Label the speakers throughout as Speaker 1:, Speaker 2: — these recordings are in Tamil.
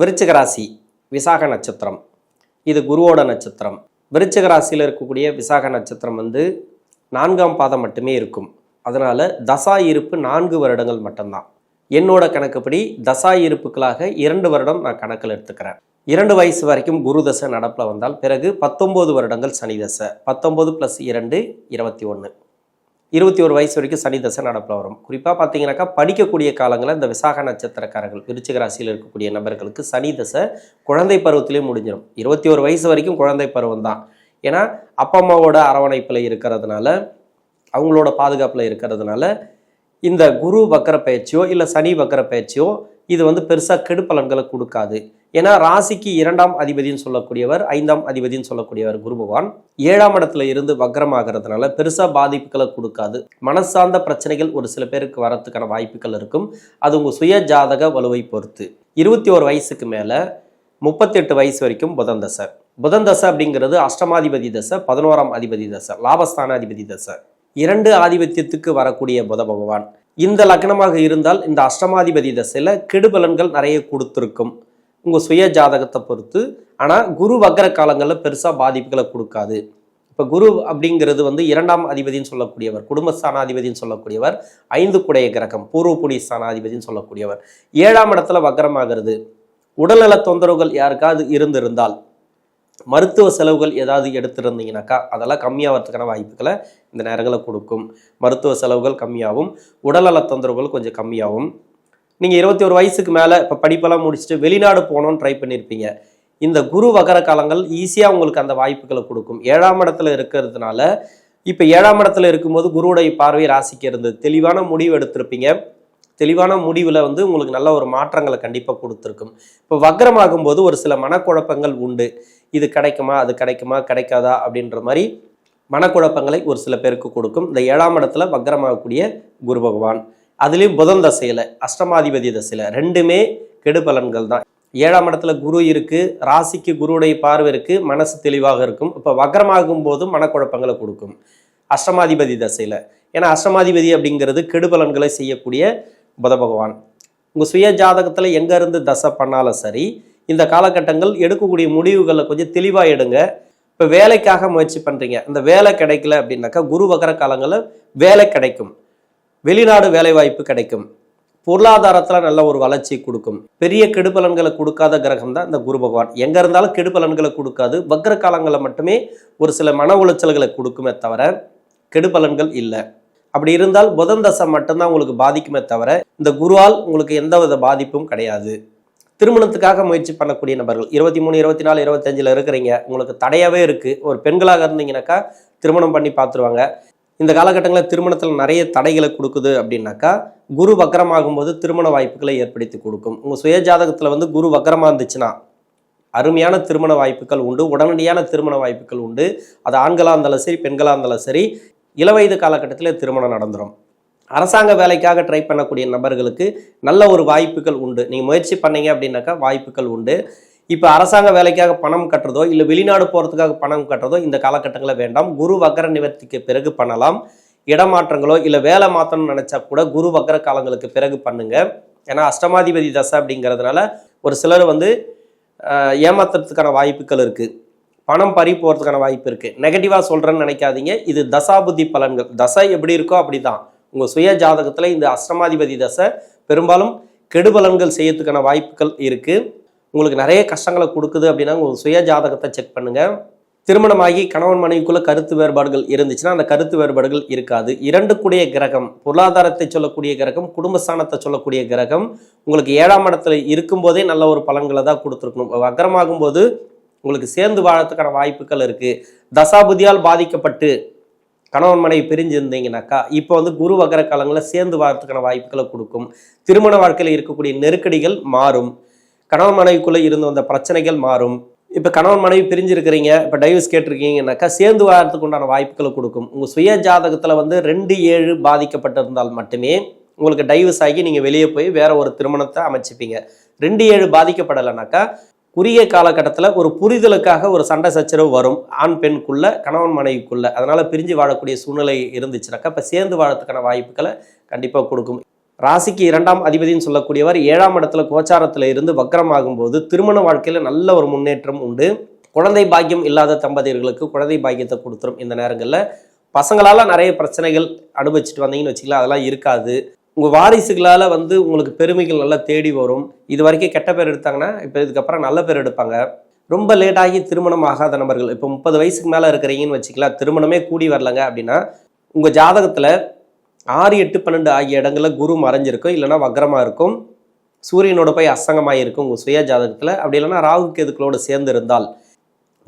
Speaker 1: விருச்சிக ராசி விசாக நட்சத்திரம். இது குருவோட நட்சத்திரம். விருச்சிக ராசியில் இருக்கக்கூடிய விசாக நட்சத்திரம் வந்து நான்காம் பாதம் மட்டுமே இருக்கும். அதனால் தசா இருப்பு நான்கு வருடங்கள் மட்டும்தான். என்னோட கணக்குப்படி தசா இருப்புகளாக இரண்டு வருடம் நான் கணக்கில் எடுத்துக்கிறேன். இரண்டு வயசு வரைக்கும் குரு தசை நடப்பில் வந்தால் பிறகு பத்தொம்போது வருடங்கள் சனி தசை. பத்தொம்போது ப்ளஸ் இரண்டு இருபத்தி ஒன்று. இருபத்தி ஒரு வயசு வரைக்கும் சனி தசை நடப்பில் வரும். குறிப்பாக பார்த்தீங்கன்னாக்கா படிக்கக்கூடிய காலங்களில் இந்த விசாக நட்சத்திரக்காரர்கள் விருச்சிக ராசியில் இருக்கக்கூடிய நபர்களுக்கு சனி தசை குழந்தை பருவத்திலே முடிஞ்சிடும் இருபத்தி ஒரு வயசு வரைக்கும் குழந்தை பருவம் தான். ஏன்னா அப்பா அம்மாவோட அரவணைப்பில் இருக்கிறதுனால அவங்களோட பாதுகாப்பில் இருக்கிறதுனால இந்த குரு வக்கர பயிற்சியோ இல்லை சனி வக்கர பயிற்சியோ இது வந்து பெருசாக கெடு பலன்களை கொடுக்காது. ஏன்னா ராசிக்கு இரண்டாம் அதிபதினு சொல்லக்கூடியவர் ஐந்தாம் அதிபதினு சொல்லக்கூடியவர் குரு பகவான் ஏழாம் இடத்துல இருந்து வக்ரமாகிறதுனால பெருசாக பாதிப்புகளை கொடுக்காது. மனசார்ந்த பிரச்சனைகள் ஒரு சில பேருக்கு வரத்துக்கான வாய்ப்புகள் இருக்கும். அது உங்கள் சுய ஜாதக வலுவை பொறுத்து. இருபத்தி ஒரு வயசுக்கு மேலே முப்பத்தெட்டு வயசு வரைக்கும் புதன் தசை. புதன் தசை அப்படிங்கிறது அஷ்டமாதிபதி தசை பதினோராம் அதிபதி தசை லாபஸ்தானாதிபதி தசை. இரண்டு ஆதிபத்தியத்துக்கு வரக்கூடிய புத பகவான். இந்த லக்னமாக இருந்தால் இந்த அஷ்டமாதிபதி தசையில் கெடுபலன்கள் நிறைய கொடுத்துருக்கும். உங்கள் சுய ஜாதகத்தை பொறுத்து. ஆனால் குரு வக்கர காலங்களில் பெருசாக பாதிப்புகளை கொடுக்காது. இப்போ குரு அப்படிங்கிறது வந்து இரண்டாம் அதிபதினு சொல்லக்கூடியவர் குடும்பஸ்தானாதிபதினு சொல்லக்கூடியவர் ஐந்து குடைய கிரகம் பூர்வ ஸ்தானாதிபதினு சொல்லக்கூடியவர். ஏழாம் இடத்துல வக்கரமாகிறது உடல்நல தொந்தரவுகள் யாருக்காவது இருந்திருந்தால் மருத்துவ செலவுகள் ஏதாவது எடுத்திருந்தீங்கனாக்கா அதெல்லாம் கம்மியாகிறதுக்கான வாய்ப்புகளை இந்த நேரங்களில் கொடுக்கும். மருத்துவ செலவுகள் கம்மியாகும். உடல்நல தொந்தரவுகள் கொஞ்சம் கம்மியாகும். நீங்கள் இருபத்தி ஒரு வயசுக்கு மேலே இப்போ படிப்பெல்லாம் முடிச்சுட்டு வெளிநாடு போகணும்னு ட்ரை பண்ணியிருப்பீங்க இந்த குரு வகர காலங்கள் ஈஸியாக உங்களுக்கு அந்த வாய்ப்புகளை கொடுக்கும். ஏழாம் இடத்துல இருக்கிறதுனால இப்போ ஏழாம் இடத்துல இருக்கும்போது குருவுடைய பார்வை ராசிக்கு இருந்தது தெளிவான முடிவு எடுத்திருப்பீங்க. தெளிவான முடிவில் வந்து உங்களுக்கு நல்ல ஒரு மாற்றங்களை கண்டிப்பாக கொடுத்துருக்கும். இப்போ வக்ரமாகும் போது ஒரு சில மனக்குழப்பங்கள் உண்டு. இது கிடைக்குமா அது கிடைக்குமா கிடைக்காதா அப்படின்ற மாதிரி மனக்குழப்பங்களை ஒரு சில பேருக்கு கொடுக்கும். இந்த ஏழாம் இடத்துல வக்ரமாகக்கூடிய குரு பகவான். அதுலேயும் புதன் தசையில் அஷ்டமாதிபதி தசையில் ரெண்டுமே கெடு பலன்கள் தான். ஏழாம் இடத்துல குரு இருக்கு ராசிக்கு குருவுடைய பார்வை இருக்குது மனசு தெளிவாக இருக்கும். இப்போ வக்ரமாகும் போதும் மனக்குழப்பங்களை கொடுக்கும். அஷ்டமாதிபதி தசையில் ஏன்னா அஷ்டமாதிபதி அப்படிங்கிறது கெடுபலன்களை செய்யக்கூடிய புத பகவான். உங்கள் சுய ஜாதகத்தில் எங்கேருந்து தசை பண்ணாலும் சரி இந்த காலகட்டங்கள் எடுக்கக்கூடிய முடிவுகளை கொஞ்சம் தெளிவாக எடுங்க. இப்போ வேலைக்காக முயற்சி பண்ணுறீங்க இந்த வேலை கிடைக்கல அப்படின்னாக்கா குரு வகர காலங்களில் வேலை கிடைக்கும். வெளிநாடு வேலைவாய்ப்பு கிடைக்கும். பொருளாதாரத்தில் நல்ல ஒரு வளர்ச்சி கொடுக்கும். பெரிய கெடுபலன்களை கொடுக்காத கிரகம் தான் இந்த குரு பகவான். எங்கே இருந்தாலும் கெடுபலன்களை கொடுக்காது. வக்ர காலங்களில் மட்டுமே ஒரு சில மன உளைச்சல்களை கொடுக்குமே தவிர கெடுபலன்கள் இல்லை. அப்படி இருந்தால் புதன் தசை மட்டும்தான் உங்களுக்கு பாதிக்குமே தவிர இந்த குருவால் உங்களுக்கு எந்த வித பாதிப்பும் கிடையாது. திருமணத்துக்காக முயற்சி பண்ணக்கூடிய நபர்கள் இருபத்தி மூணு இருபத்தி நாலு இருபத்தஞ்சில் இருக்கிறீங்க. உங்களுக்கு தடையாகவே இருக்குது ஒரு பெண்களாக இருந்தீங்கன்னாக்கா திருமணம் பண்ணி பார்த்துருவாங்க. இந்த காலகட்டங்களில் திருமணத்தில் நிறைய தடைகளை கொடுக்குது அப்படின்னாக்கா குரு வக்கரமாகும்போது திருமண வாய்ப்புகளை ஏற்படுத்தி கொடுக்கும். உங்கள் சுய ஜாதகத்தில் வந்து குரு வக்கரமாக இருந்துச்சுன்னா அருமையான திருமண வாய்ப்புகள் உண்டு உடனடியான திருமண வாய்ப்புகள் உண்டு. அது ஆண்களாக இருந்தாலும் சரி பெண்களாக இருந்தாலும் சரி இளவயது காலகட்டத்தில் திருமணம் நடந்துடும் அரசாங்க வேலைக்காக ட்ரை பண்ணக்கூடிய நபர்களுக்கு நல்ல ஒரு வாய்ப்புகள் உண்டு. நீங்கள் முயற்சி பண்ணீங்க அப்படின்னாக்கா வாய்ப்புகள் உண்டு. இப்போ அரசாங்க வேலைக்காக பணம் கட்டுறதோ இல்லை வெளிநாடு போகிறதுக்காக பணம் கட்டுறதோ இந்த காலகட்டங்களில் வேண்டாம். குரு வக்கர நிவர்த்திக்கு பிறகு பண்ணலாம். இடமாற்றங்களோ இல்லை வேலை மாற்றணும்னு நினச்சா கூட குரு வக்கர காலங்களுக்கு பிறகு பண்ணுங்க. ஏன்னா அஷ்டமாதிபதி தசை அப்படிங்கிறதுனால ஒரு சிலர் வந்து ஏமாத்துறதுக்கான வாய்ப்புகள் இருக்குது பணம் பறி போகிறதுக்கான வாய்ப்பு இருக்குது நெகட்டிவாக சொல்கிறேன்னு நினைக்காதீங்க. இது தசாபுத்தி பலன்கள். தசை எப்படி இருக்கோ அப்படி தான் உங்கள் சுய ஜாதகத்தில் இந்த அஷ்டமாதிபதி தசை பெரும்பாலும் கெடுபலன்கள் செய்யறதுக்கான வாய்ப்புகள் இருக்குது உங்களுக்கு நிறைய கஷ்டங்களை கொடுக்குது அப்படின்னா உங்கள் சுய ஜாதகத்தை செக் பண்ணுங்கள் திருமணமாகி கணவன் மனைவிக்குள்ள கருத்து வேறுபாடுகள் இருந்துச்சுன்னா அந்த கருத்து வேறுபாடுகள் இருக்காது. இரண்டு கூடிய கிரகம் பொருளாதாரத்தை சொல்லக்கூடிய கிரகம் குடும்பஸ்தானத்தை சொல்லக்கூடிய கிரகம் உங்களுக்கு ஏழாம் இடத்துல இருக்கும்போதே நல்ல ஒரு பலன்களை தான் கொடுத்துருக்கணும். வக்கரமாகும் போது உங்களுக்கு சேர்ந்து வாழறதுக்கான வாய்ப்புகள் இருக்குது தசாபுதியால் பாதிக்கப்பட்டு கணவன் மனைவி பிரிஞ்சிருந்தீங்கனாக்கா இப்போ வந்து குரு வகர காலங்களில் சேர்ந்து வாழறதுக்கான வாய்ப்புகளை கொடுக்கும். திருமண வாழ்க்கையில் இருக்கக்கூடிய நெருக்கடிகள் மாறும். கணவன் மனைவிக்குள்ளே இருந்து வந்த பிரச்சனைகள் மாறும். இப்போ கணவன் மனைவி பிரிஞ்சிருக்கிறீங்க இப்போ டைவர்ஸ் கேட்டிருக்கீங்கனாக்கா சேர்ந்து வாழறதுக்கு உண்டான வாய்ப்புகளை கொடுக்கும். உங்கள் சுய ஜாதகத்தில் வந்து ரெண்டு ஏழு பாதிக்கப்பட்டிருந்தால் மட்டுமே உங்களுக்கு டைவர்ஸ் ஆகி நீங்கள் வெளியே போய் வேற ஒரு திருமணத்தை அமைச்சிப்பீங்க. ரெண்டு ஏழு பாதிக்கப்படலைனாக்கா குறுகிய காலகட்டத்தில் ஒரு புரிதலுக்காக ஒரு சண்டை சச்சரவு வரும். ஆண் பெண்குள்ள கணவன் மனைவிக்குள்ள. அதனால் பிரிஞ்சு வாழக்கூடிய சூழ்நிலை இருந்துச்சுனாக்கா இப்போ சேர்ந்து வாழறதுக்கான வாய்ப்புகளை கண்டிப்பாக கொடுக்கும். ராசிக்கு இரண்டாம் அதிபதினு சொல்லக்கூடியவர் ஏழாம் இடத்துல கோச்சாரத்தில் இருந்து வக்கரமாகும் போது திருமண வாழ்க்கையில் நல்ல ஒரு முன்னேற்றம் உண்டு. குழந்தை பாக்கியம் இல்லாத தம்பதியர்களுக்கு குழந்தை பாக்கியத்தை கொடுத்துரும் இந்த நேரங்களில். பசங்களால் நிறைய பிரச்சனைகள் அனுபவிச்சுட்டு வந்தீங்கன்னு வச்சுக்கலாம் அதெல்லாம் இருக்காது. உங்கள் வாரிசுகளால் வந்து உங்களுக்கு பெருமைகள் நல்லா தேடி வரும். இது வரைக்கும் கெட்ட பேர் எடுத்தாங்கன்னா இப்போ இதுக்கப்புறம் நல்ல பேர் எடுப்பாங்க. ரொம்ப லேட்டாகி திருமணம் ஆகாத நபர்கள் இப்போ முப்பது வயசுக்கு மேலே இருக்கிறீங்கன்னு வச்சுக்கலாம் திருமணமே கூடி வரலங்க அப்படின்னா உங்கள் ஜாதகத்தில் ஆறு எட்டு பன்னெண்டு ஆகிய இடங்களில் குரு மறைஞ்சிருக்கும். இல்லைன்னா வக்ரமாக இருக்கும். சூரியனோட போய் அசங்கமாக இருக்கும். உங்கள் சுய ஜாதகத்தில் அப்படி இல்லைன்னா ராகு கேதுக்களோடு சேர்ந்து இருந்தால்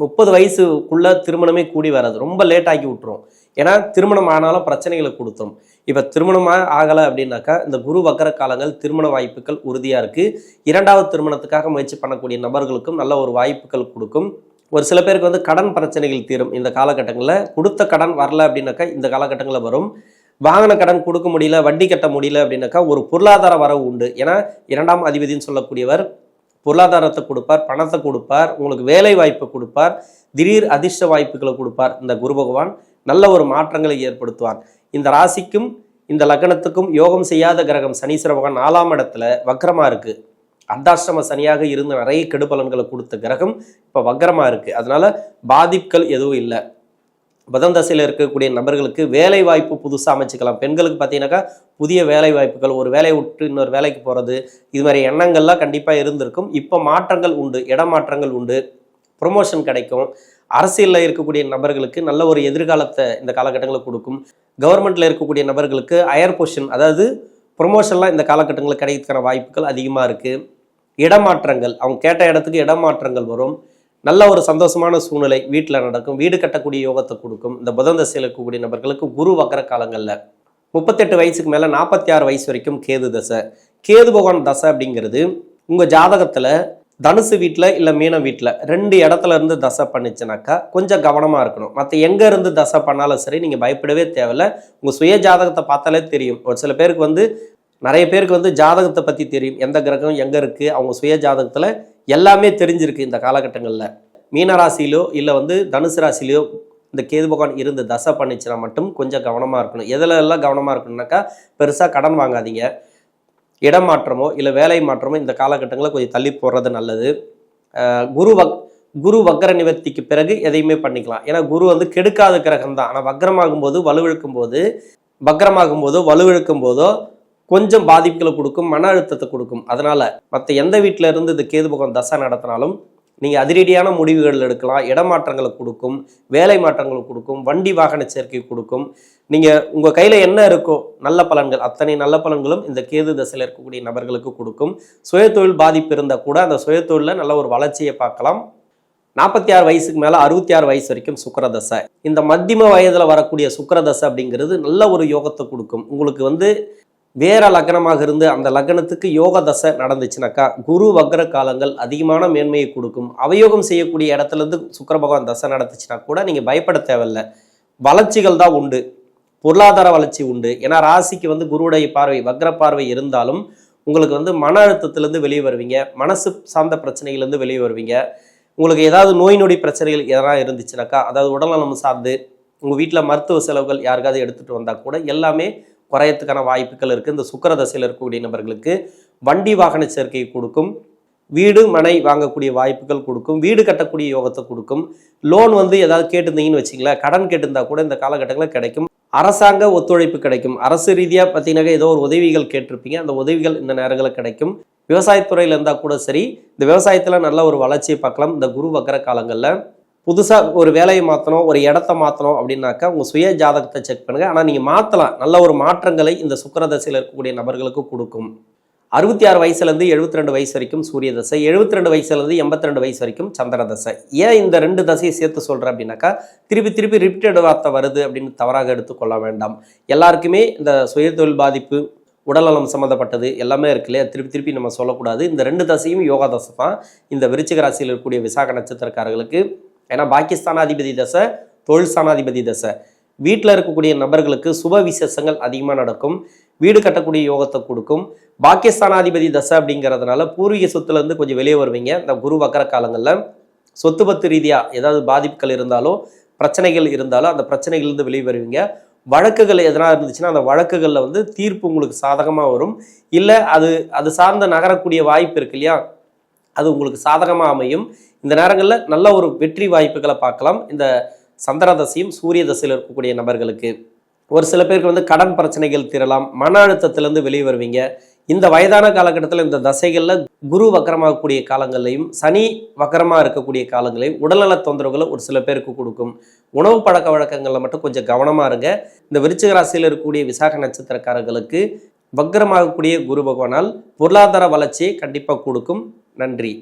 Speaker 1: முப்பது வயசுக்குள்ளே திருமணமே கூடி வராது. ரொம்ப லேட் ஆக்கி விட்டுரும். ஏன்னா திருமணம் ஆனாலும் பிரச்சனைகளை கொடுத்துரும் இப்போ திருமணமாக ஆகலை அப்படின்னாக்கா இந்த குரு வக்கர காலங்கள் திருமண வாய்ப்புகள் உறுதியாக இருக்குது இரண்டாவது திருமணத்துக்காக முயற்சி பண்ணக்கூடிய நபர்களுக்கும் நல்ல ஒரு வாய்ப்புகள் கொடுக்கும். ஒரு சில பேருக்கு வந்து கடன் பிரச்சனைகள் தீரும். இந்த காலகட்டங்களில் கொடுத்த கடன் வரல அப்படின்னாக்கா இந்த காலகட்டங்களில் வரும். வாகன கடன் கொடுக்க முடியல வட்டி கட்ட முடியல அப்படின்னாக்கா ஒரு பொருளாதார வரவு உண்டு. ஏன்னா இரண்டாம் அதிபதினு சொல்லக்கூடியவர் பொருளாதாரத்தை கொடுப்பார் பணத்தை கொடுப்பார் உங்களுக்கு வேலை வாய்ப்பை கொடுப்பார் திடீர் அதிர்ஷ்ட வாய்ப்புகளை கொடுப்பார். இந்த குரு பகவான் நல்ல ஒரு மாற்றங்களை ஏற்படுத்துவார். இந்த ராசிக்கும் இந்த லக்னத்துக்கும் யோகம் செய்யாத கிரகம் சனீஸ்வர பகவான் நாலாம் இடத்துல வக்ரமா இருக்குது அர்த்தாஷ்டம சனியாக இருந்து நிறைய கெடுபலன்களை கொடுத்த கிரகம் இப்போ வக்ரமா இருக்குது அதனால் பாதிப்புகள் எதுவும் இல்லை. பதம் தசையில் இருக்கக்கூடிய நபர்களுக்கு வேலை வாய்ப்பு புதுசாக அமைச்சுக்கலாம். பெண்களுக்கு பார்த்தீங்கன்னாக்கா புதிய வேலை வாய்ப்புகள் ஒரு வேலையை விட்டு இன்னொரு வேலைக்கு போகிறது இது மாதிரி எண்ணங்கள்லாம் கண்டிப்பாக இருந்திருக்கும். இப்போ மாற்றங்கள் உண்டு இடமாற்றங்கள் உண்டு ப்ரொமோஷன் கிடைக்கும். அரசியலில் இருக்கக்கூடிய நபர்களுக்கு நல்ல ஒரு எதிர்காலத்தை இந்த காலகட்டங்களை கொடுக்கும். கவர்மெண்ட்டில் இருக்கக்கூடிய நபர்களுக்கு அயர் பொஷன் அதாவது ப்ரொமோஷன்லாம் இந்த காலகட்டங்களில் கிடைக்கிறதுக்கான வாய்ப்புகள் அதிகமாக இருக்குது இடமாற்றங்கள் அவங்க கேட்ட இடத்துக்கு இடமாற்றங்கள் வரும். நல்ல ஒரு சந்தோஷமான சூழ்நிலை வீட்டில் நடக்கும். வீடு கட்டக்கூடிய யோகத்தை கொடுக்கும். இந்த புதன் தசையில் இருக்கக்கூடிய நபர்களுக்கு குரு வக்கர காலங்களில் முப்பத்தெட்டு வயசுக்கு மேலே நாற்பத்தி ஆறு வயசு வரைக்கும் கேது தசை. கேது பகவான் தசை அப்படிங்கிறது உங்கள் ஜாதகத்தில் தனுசு வீட்டில் இல்லை மீன வீட்டில் ரெண்டு இடத்துல இருந்து தசை பண்ணிச்சுனாக்கா கொஞ்சம் கவனமாக இருக்கணும். மற்ற எங்கே இருந்து தசை பண்ணாலும் சரி நீங்கள் பயப்படவே தேவையில்ல. உங்கள் சுய ஜாதகத்தை பார்த்தாலே தெரியும். ஒரு சில பேருக்கு வந்து நிறைய பேருக்கு வந்து ஜாதகத்தை பற்றி தெரியும். எந்த கிரகம் எங்கே இருக்குது அவங்க சுய ஜாதகத்தில் எல்லாமே தெரிஞ்சிருக்கு இந்த காலகட்டங்களில். மீன ராசியிலோ இல்லை வந்து தனுசு ராசியிலோ இந்த கேது பகவான் இருந்து தசை பண்ணிச்சுனா மட்டும் கொஞ்சம் கவனமாக இருக்கணும். எதில் எல்லாம் கவனமாக இருக்கணும்னாக்கா பெருசாக கடன் வாங்காதீங்க. இடம் மாற்றமோ இல்லை வேலை மாற்றமோ இந்த காலகட்டங்களில் கொஞ்சம் தள்ளி போடுறது நல்லது. குரு வக் குரு வக்கர நிவர்த்திக்கு பிறகு எதையுமே பண்ணிக்கலாம். ஏன்னா குரு வந்து கெடுக்காத கிரகம் தான் ஆனால் வக்கரமாகும் போது வலுவிழுக்கும் போது வக்கரமாகும் போதோ வலுவிழுக்கும் போதோ கொஞ்சம் பாதிப்புகளை கொடுக்கும் மன அழுத்தத்தை கொடுக்கும். அதனால மற்ற எந்த வீட்டில இருந்து இந்த கேது பகவான் தசை நடத்தினாலும் நீங்கள் அதிரடியான முடிவுகள் எடுக்கலாம் இடமாற்றங்களை கொடுக்கும் வேலை மாற்றங்களை கொடுக்கும் வண்டி வாகன சேர்க்கை கொடுக்கும். நீங்கள் உங்கள் கையில் என்ன இருக்கோ நல்ல பலன்கள் அத்தனை நல்ல பலன்களும் இந்த கேது தசையில் இருக்கக்கூடிய நபர்களுக்கு கொடுக்கும். சுயதொழில் பாதிப்பு இருந்தால் கூட அந்த சுயதொழிலில் நல்ல ஒரு வளர்ச்சியை பார்க்கலாம். நாற்பத்தி ஆறு வயசுக்கு மேலே அறுபத்தி ஆறு வயசு வரைக்கும் சுக்கரதசை இந்த மத்தியம வயதில் வரக்கூடிய சுக்கரதசை அப்படிங்கிறது நல்ல ஒரு யோகத்தை கொடுக்கும். உங்களுக்கு வந்து வேற லக்னமாக இருந்து அந்த லக்னத்துக்கு யோக தசை நடந்துச்சுனாக்கா குரு வக்ர காலங்கள் அதிகமான மேன்மையை கொடுக்கும். அவயோகம் செய்யக்கூடிய இடத்துல இருந்து பகவான் தசை நடந்துச்சுன்னா கூட நீங்கள் பயப்பட தேவையில்லை. வளர்ச்சிகள் தான் உண்டு. பொருளாதார வளர்ச்சி உண்டு. ஏன்னா ராசிக்கு வந்து குருவுடைய பார்வை வக்ர பார்வை இருந்தாலும் உங்களுக்கு வந்து மன அழுத்தத்திலேருந்து வெளியே வருவீங்க. மனசு சார்ந்த பிரச்சனைகள்லேருந்து வெளியே வருவீங்க. உங்களுக்கு ஏதாவது நோய் நொடி பிரச்சனைகள் எதனா இருந்துச்சுனாக்கா அதாவது உடல்நலம் சார்ந்து உங்கள் வீட்டில் மருத்துவ செலவுகள் யாருக்காவது எடுத்துகிட்டு வந்தால் கூட எல்லாமே குறையத்துக்கான வாய்ப்புகள் இருக்குது இந்த சுக்கர தசையில் இருக்கக்கூடிய நபர்களுக்கு வண்டி வாகன சேர்க்கை கொடுக்கும். வீடு மனை வாங்கக்கூடிய வாய்ப்புகள் கொடுக்கும். வீடு கட்டக்கூடிய யோகத்தை கொடுக்கும். லோன் வந்து ஏதாவது கேட்டிருந்தீங்கன்னு வச்சிங்களேன் கடன் கேட்டிருந்தா கூட இந்த காலகட்டங்களில் கிடைக்கும். அரசாங்க ஒத்துழைப்பு கிடைக்கும். அரசு ரீதியாக பார்த்தீங்கன்னா ஏதோ ஒரு உதவிகள் கேட்டிருப்பீங்க. அந்த உதவிகள் இந்த நேரங்களில் கிடைக்கும். விவசாயத்துறையில் இருந்தால் கூட சரி. இந்த விவசாயத்தில் நல்ல ஒரு வளர்ச்சியை பார்க்கலாம். இந்த குரு வக்கர காலங்களில் புதுசாக ஒரு வேலையை மாற்றணும் ஒரு இடத்த மாற்றணும் அப்படின்னாக்கா உங்கள் சுய ஜாதகத்தை செக் பண்ணுங்கள் ஆனால் நீங்கள் மாற்றலாம் நல்ல ஒரு மாற்றங்களை இந்த சுக்கிர தசையில் இருக்கக்கூடிய நபர்களுக்கு கொடுக்கும். அறுபத்தி ஆறு வயசுலேருந்து எழுபத்தி ரெண்டு வயசு வரைக்கும் சூரிய தசை எழுபத்தி ரெண்டு வயசுலேருந்து எண்பத்தி ரெண்டு வயசு வரைக்கும் சந்திர தசை. ஏன் இந்த ரெண்டு தசையை சேர்த்து சொல்கிறேன் அப்படின்னாக்கா திருப்பி திருப்பி ரிப்பீட்டட் வார்த்தை வருது அப்படின்னு தவறாக எடுத்துக்கொள்ள வேண்டாம். எல்லாருக்குமே இந்த சுய தொழில் பாதிப்பு உடல்நலம் சம்மந்தப்பட்டது எல்லாமே இருக்கு இல்லையா? திருப்பி திருப்பி நம்ம சொல்லக்கூடாது. இந்த ரெண்டு தசையும் யோகா தசை தான். இந்த விருச்சிக ராசியில் இருக்கக்கூடிய விசாக நட்சத்திரக்காரர்களுக்கு ஏன்னா பாகிஸ்தானாதிபதி தசை தொழில் ஸ்தானாதிபதி தசை. வீட்டில் இருக்கக்கூடிய நபர்களுக்கு சுப விசேஷங்கள் அதிகமாக நடக்கும். வீடு கட்டக்கூடிய யோகத்தை கொடுக்கும். பாகிஸ்தானாதிபதி தசை அப்படிங்கிறதுனால பூர்வீக சொத்துலேருந்து கொஞ்சம் வெளியே வருவீங்க. இந்த குரு வக்கர காலங்களில் சொத்து பத்து ரீதியாக ஏதாவது பாதிப்புகள் இருந்தாலோ பிரச்சனைகள் இருந்தாலோ அந்த பிரச்சனைகள்லேருந்து வெளியே வருவீங்க. வழக்குகள் எதனா இருந்துச்சுன்னா அந்த வழக்குகளில் வந்து தீர்ப்பு உங்களுக்கு சாதகமாக வரும். இல்லை அது அது சார்ந்த நகரக்கூடிய வாய்ப்பு இருக்கு இல்லையா? அது உங்களுக்கு சாதகமாக அமையும். இந்த நேரங்களில் நல்ல ஒரு வெற்றி வாய்ப்புகளை பார்க்கலாம். இந்த சந்திர தசையும் சூரிய தசையில் இருக்கக்கூடிய நபர்களுக்கு. ஒரு சில பேருக்கு வந்து கடன் பிரச்சனைகள் தீரலாம் மன அழுத்தத்திலேருந்து வெளியே வருவீங்க. இந்த வயதான காலகட்டத்தில் இந்த தசைகளில் குரு வக்கரமாகக்கூடிய காலங்களையும் சனி வக்கரமாக இருக்கக்கூடிய காலங்களையும் உடல்நல தொந்தரவுகளை ஒரு சில பேருக்கு கொடுக்கும். உணவு பழக்க வழக்கங்களில் மட்டும் கொஞ்சம் கவனமாக இருங்க. இந்த விருச்சிக ராசியில் இருக்கக்கூடிய விசாக நட்சத்திரக்காரர்களுக்கு வக்கரமாகக்கூடிய குரு பகவானால் பொருளாதார வளர்ச்சியை கண்டிப்பாக கொடுக்கும். நன்றி.